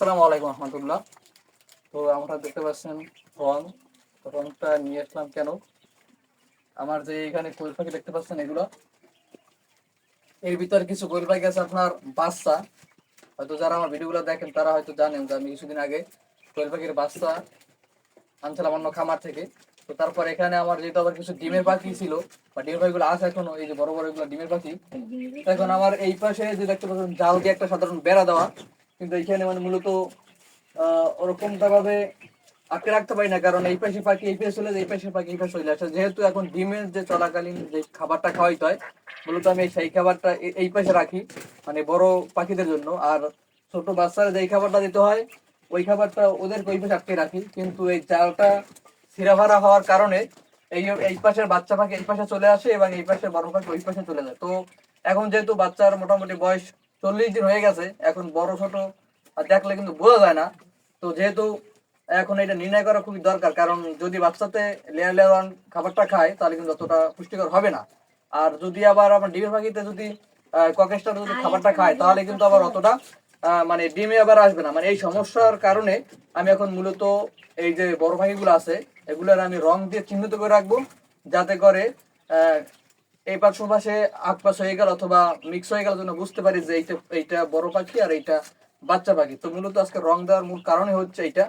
আসসালামু আলাইকুম রহমতুল্লাহ। তো আমরা দেখতে পাচ্ছেন রং। রংটা নিয়ে আসলাম কেন? আমার যে এখানে কোয়েল পাখি দেখতে পাচ্ছেন এগুলো। এর ভিতরে কিছু কোয়েল পাখি আছে আপনার বাচ্চা। হয়তো যারা আমার ভিডিওগুলো দেখেন, তারা হয়তো জানেন যে আমি কিছুদিন আগে কোয়েল পাখির বাচ্চা আনছিলাম অন্য খামার থেকে। তো তারপর এখানে আমার যেহেতু আবার কিছু ডিমের পাখি ছিল, বা ডিমের পাখিগুলো আছে এখনও, এই যে বড় বড় এগুলো ডিমের পাখি। এখন আমার এই পাশে যে দেখতে পাচ্ছেন, জাল দিয়ে একটা সাধারণ বেড়া দেওয়া। কিন্তু এখানে মানে মূলত ওরকমটা ভাবে আটকে রাখতে পারি না, কারণ এই পাশে পাখি এই পাশে চলে এই পাশে পাখি এই পাশে চলে আসে যেহেতু এখন ডিমের যে চলাকালীন যে খাবারটা খাওয়াইতে হয়, মূলত আমি সেই খাবারটা এই পাশে রাখি মানে বড় পাখিদের জন্য। আর ছোট বাচ্চারা যেই খাবারটা দিতে হয়, ওই খাবারটা ওদের ওই পাশে আটকে রাখি। কিন্তু এই জালটা সিরাভারা হওয়ার কারণে এই এই পাশের বাচ্চা পাখি এই পাশে চলে আসে এবং এই পাশে বড় পাখি ওই পাশে চলে যায়। তো এখন যেহেতু বাচ্চার মোটামুটি বয়স চল্লিশ দিন হয়ে গেছে, এখন বড় ছোট, আর দেখলে কিন্তু বোঝা যায় না। তো যেহেতু এখন এটা নির্ণয় করা খুবই দরকার, কারণ যদি বাচ্চাতে লেয়ার লেয়ার খাবারটা খায়, তাহলে কিন্তু অতটা পুষ্টিকর হবে না। আর যদি আবার আমার ডিমের পাখিতে যদি ককেশটা যদি খাবারটা খায়, তাহলে কিন্তু আবার অতটা মানে ডিমে আবার আসবে না। মানে এই সমস্যার কারণে আমি এখন মূলত এই যে বড় পাখিগুলো আছে, এগুলোর আমি রং দিয়ে চিহ্নিত করে রাখব, যাতে করে এই পাশ পাশে আট পাশ হয়ে গেল অথবা মিক্স হয়ে গেল জন্য বুঝতে পারি যে এইটা এইটা বড় পাখি আর এইটা বাচ্চা পাখি। তো মূলত আজকে রং দেওয়ার মূল কারণে হচ্ছে এইটা।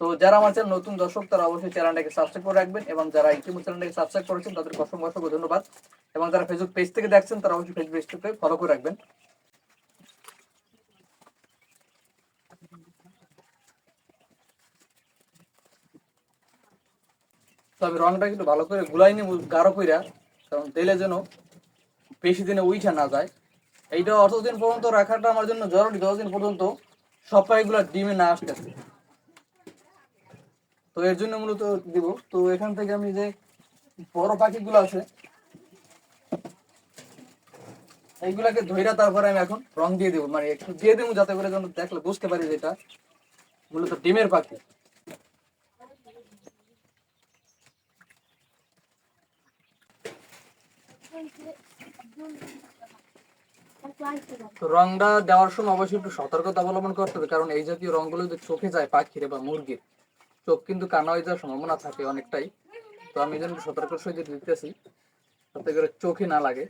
তো যারা আমার চ্যানেল নতুন দর্শক, তারা অবশ্যই চ্যানেলটাকে সাবস্ক্রাইব করে রাখবেন এবং যারা ইতিমধ্যে চ্যানেলটাকে সাবস্ক্রাইব করেছেন, তাদেরকে অসংখ্য অসংখ্য ধন্যবাদ। এবং যারা ফেসবুক পেজ থেকে দেখছেন, তারা অবশ্যই ফেসবুক পেজটাকে ফলো করে রাখবেন। তো আমি রংটা কিন্তু ভালো করে গুলাই নিব গাঢ় কইরা। কারণ তেলে যেন বেশি দিনে উইঠা না যায়। এইটা অতদিন পর্যন্ত রাখাটা আমার জন্য জরুরি, যতদিন পর্যন্ত সব পাখিগুলো ডিমে না আসতেছে। তো এর জন্য মূলত দিব। তো এখান থেকে আমি যে বড় পাখিগুলো আছে, এইগুলাকে ধইরা তারপরে আমি এখন রং দিয়ে দেবো। মানে একটু দিয়ে দেবো যাতে করে যেন দেখলে বুঝতে পারি যেটা মূলত ডিমের পাখি। রংটা দেওয়ার সময় অবশ্যই একটু সতর্কতা অবলম্বন করতে হবে, কারণ এই জাতীয় রংগুলো যদি চোখে যায় পাখির বা মুরগির, চোখ কিন্তু কানা হয়ে যাওয়ার সম্ভাবনা থাকে অনেকটাই। তো আমি যেন সতর্ক সহিত দিতেছি, যাতে করে চোখে না লাগে।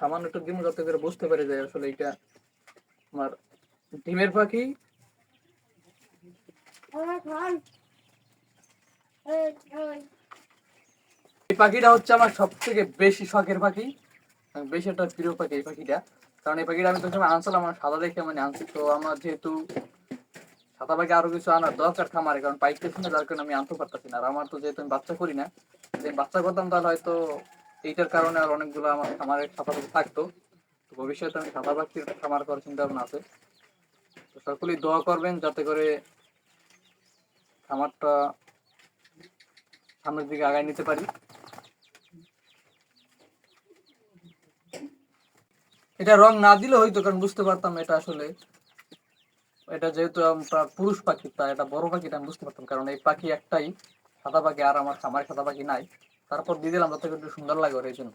সামান্য একটু দিন যাতে করে বুঝতে পারি যে আসলে এটা আমার ডিমের পাখি। এই পাখিটা হচ্ছে আমার সব থেকে বেশি শখের পাখি। বেশি একটা প্রিয় পাখি এই পাখিটা। কারণ এই পাখিটা আমি তো সময় আনছিলাম, আমার সাদা দেখে মানে আনছি। তো আমার যেহেতু সাদা পাখি আরও কিছু আনার দরকার খামারে, কারণ পাইতেছি না যার কারণে আমি আনতে পারতেছি না। আর আমার তো যেহেতু আমি বাচ্চা করি না, যদি বাচ্চা করতাম তাহলে হয়তো এইটার কারণে আর অনেকগুলো আমার খামারে সাদা পাখি থাকতো। তো ভবিষ্যতে আমি সাদা পাখির খামার করার চিন্তা ভাবনা আছে। তো সকলেই দোয়া করবেন যাতে করে খামারটা সামনের দিকে আগায় নিতে পারি। এটা রং না দিলে হয়তো, কারণ বুঝতে পারতাম এটা আসলে, এটা যেহেতু আমরা পুরুষ পাখি, তা এটা বড় পাখিটা আমি বুঝতে পারতাম, কারণ এই পাখি একটাই, সাদা পাখি আর আমার খামার সাদা পাখি নাই। তারপর দিয়ে দিলাম কিন্তু একটু সুন্দর লাগে ওর, এই জন্য।